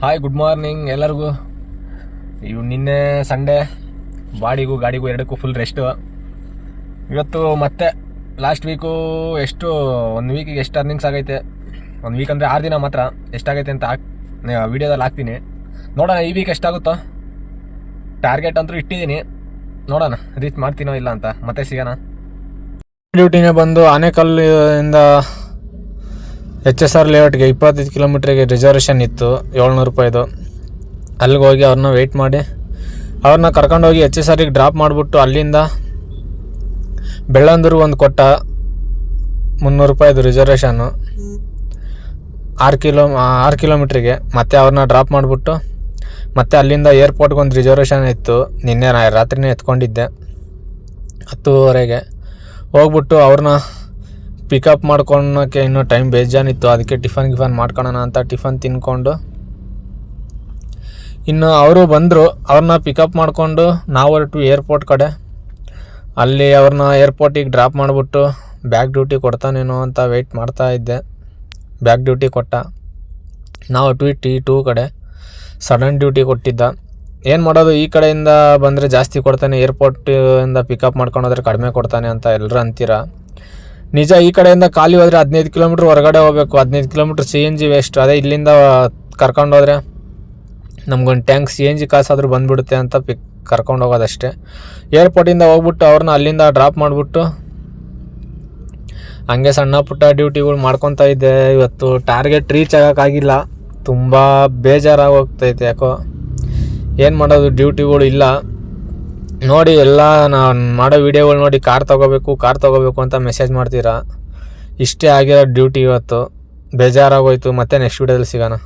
Hi good morning ಎಲ್ಲರಿಗೂ. ಇವು ನಿನ್ನೆ ಸಂಡೇ ಬಾಡಿಗೂ ಗಾಡಿಗೂ ಎರಡಕ್ಕೂ ಫುಲ್ ರೆಸ್ಟು ಇವತ್ತು ಮತ್ತೆ ಲಾಸ್ಟ್ ವೀಕು ಎಷ್ಟು, ಒಂದು ವೀಕಿಗೆ ಎಷ್ಟು ಅರ್ನಿಂಗ್ಸ್ ಆಗೈತೆ? ಒಂದು ವೀಕ್ ಅಂದರೆ ಆರು ದಿನ ಮಾತ್ರ ಎಷ್ಟಾಗೈತೆ ಅಂತ ಹಾಕ್ ವೀಡಿಯೋದಲ್ಲಿ ಹಾಕ್ತೀನಿ. ನೋಡೋಣ, ಈ ವೀಕ್ ಎಷ್ಟಾಗುತ್ತೋ ಟಾರ್ಗೆಟ್ ಅಂತೂ ಇಟ್ಟಿದ್ದೀನಿ. ನೋಡೋಣ ರೀಚ್ ಮಾಡ್ತೀನೋ ಇಲ್ಲ ಅಂತ. ಮತ್ತೆ ಸಿಗೋಣ. ಡ್ಯೂಟಿನೇ ಬಂದು ಆನೇಕಲ್ಲಿಂದ ಎಚ್ ಎಸ್ ಆರ್ ಲೇಔಟ್ಗೆ ಇಪ್ಪತ್ತೈದು ಕಿಲೋಮೀಟ್ರಿಗೆ ರಿಸರ್ವೇಷನ್ ಇತ್ತು, ಏಳ್ನೂರು ರೂಪಾಯಿದು. ಅಲ್ಲಿಗೆ ಹೋಗಿ ಅವ್ರನ್ನ ವೆಯ್ಟ್ ಮಾಡಿ. ಅವ್ರನ್ನ ಕರ್ಕೊಂಡೋಗಿ ಎಚ್ ಎಸ್ ಆರಿಗೆ ಡ್ರಾಪ್ ಮಾಡಿಬಿಟ್ಟು ಅಲ್ಲಿಂದ ಬೆಳ್ಳಂದೂರು ಒಂದು ಕೊಟ್ಟ ಮುನ್ನೂರು ರೂಪಾಯಿದು ರಿಸರ್ವೇಷನ್ನು ಆರು ಕಿಲೋ, ಆರು ಕಿಲೋಮೀಟ್ರಿಗೆ ಮತ್ತೆ ಅವ್ರನ್ನ ಡ್ರಾಪ್ ಮಾಡಿಬಿಟ್ಟು ಮತ್ತೆ ಅಲ್ಲಿಂದ ಏರ್ಪೋರ್ಟ್ಗೆ ಒಂದು ರಿಸರ್ವೇಷನ್ ಇತ್ತು. ನಿನ್ನೆ ನಾ ರಾತ್ರಿನೇ ಎತ್ಕೊಂಡಿದ್ದೆ. ಹತ್ತುವರೆಗೆ ಹೋಗ್ಬಿಟ್ಟು ಅವ್ರನ್ನ ಪಿಕಪ್ ಮಾಡ್ಕೊಳಕ್ಕೆ ಇನ್ನೂ ಟೈಮ್ ಬೇಜಾನಿತ್ತು ಅದಕ್ಕೆ ಟಿಫನ್ ಗಿಫನ್ ಮಾಡ್ಕೊಳೋಣ ಅಂತ ಟಿಫನ್ ತಿನ್ಕೊಂಡು. ಇನ್ನು ಅವರು ಬಂದರು. ಅವ್ರನ್ನ ಪಿಕಪ್ ಮಾಡಿಕೊಂಡು ನಾವು ಹೊರಟು ಏರ್ಪೋರ್ಟ್ ಕಡೆ. ಅಲ್ಲಿ ಅವ್ರನ್ನ ಏರ್ಪೋರ್ಟಿಗೆ ಡ್ರಾಪ್ ಮಾಡಿಬಿಟ್ಟು ಬ್ಯಾಕ್ ಡ್ಯೂಟಿ ಕೊಡ್ತಾನೇನೋ ಅಂತ ವೆಯ್ಟ್ ಮಾಡ್ತಾ ಇದ್ದೆ. ಬ್ಯಾಕ್ ಡ್ಯೂಟಿ ಕೊಟ್ಟ. ನಾವು ಟು ಟಿ ಟೂ ಕಡೆ. ಸಡನ್ ಡ್ಯೂಟಿ ಕೊಟ್ಟಿದ್ದ. ಏನು ಮಾಡೋದು? ಈ ಕಡೆಯಿಂದ ಬಂದರೆ ಜಾಸ್ತಿ ಕೊಡ್ತಾನೆ. ಏರ್ಪೋರ್ಟಿಂದ ಪಿಕಪ್ ಮಾಡ್ಕೊಂಡು ಹೋದ್ರೆ ಕಡಿಮೆ ಕೊಡ್ತಾನೆ ಅಂತ ಎಲ್ಲರೂ ಅಂತೀರ? ನಿಜ ಈ ಕಡೆಯಿಂದ ಖಾಲಿ ಹೋದರೆ ಹದಿನೈದು ಕಿಲೋಮೀಟ್ರ್ ಹೊರಗಡೆ ಹೋಗ್ಬೇಕು. ಹದಿನೈದು kilometre C N G waste ಅದೇ ಇಲ್ಲಿಂದ ಕರ್ಕೊಂಡು ಹೋದ್ರೆ ನಮ್ಗೊಂದು ಟ್ಯಾಂಕ್ ಸಿ ಎನ್ ಜಿ ಕಾಸಾದರೂ ಬಂದ್ಬಿಡುತ್ತೆ ಅಂತ ಪಿಕ್ ಕರ್ಕೊಂಡು ಹೋಗೋದಷ್ಟೇ. ಏರ್ಪೋರ್ಟಿಂದ ಹೋಗ್ಬಿಟ್ಟು ಅವ್ರನ್ನ ಅಲ್ಲಿಂದ ಡ್ರಾಪ್ ಮಾಡಿಬಿಟ್ಟು ಹಂಗೆ ಸಣ್ಣ ಪುಟ್ಟ ಡ್ಯೂಟಿಗಳು ಮಾಡ್ಕೊತಾ ಇದ್ದೆ. ಇವತ್ತು ಟಾರ್ಗೆಟ್ ರೀಚ್ ಆಗೋಕ್ಕಾಗಿಲ್ಲ. ತುಂಬ ಬೇಜಾರಾಗಿ ಹೋಗ್ತೈತೆ ಯಾಕೋ. ಏನು ಮಾಡೋದು? ಡ್ಯೂಟಿಗಳು ಇಲ್ಲ. ನೋಡಿ ಎಲ್ಲ ನಾನು ಮಾಡೋ ವೀಡಿಯೋಗಳು ನೋಡಿ ಕಾರ್ ತೊಗೋಬೇಕು ಕಾರ್ ತೊಗೋಬೇಕು ಅಂತ ಮೆಸೇಜ್ ಮಾಡ್ತೀರಾ? ಇಷ್ಟೇ ಆಗಿರೋ ಡ್ಯೂಟಿ ಇವತ್ತು. ಬೇಜಾರಾಗೋಯ್ತು. ಮತ್ತೆ ನೆಕ್ಸ್ಟ್ ವೀಡಿಯೋದಲ್ಲಿ ಸಿಗೋಣ.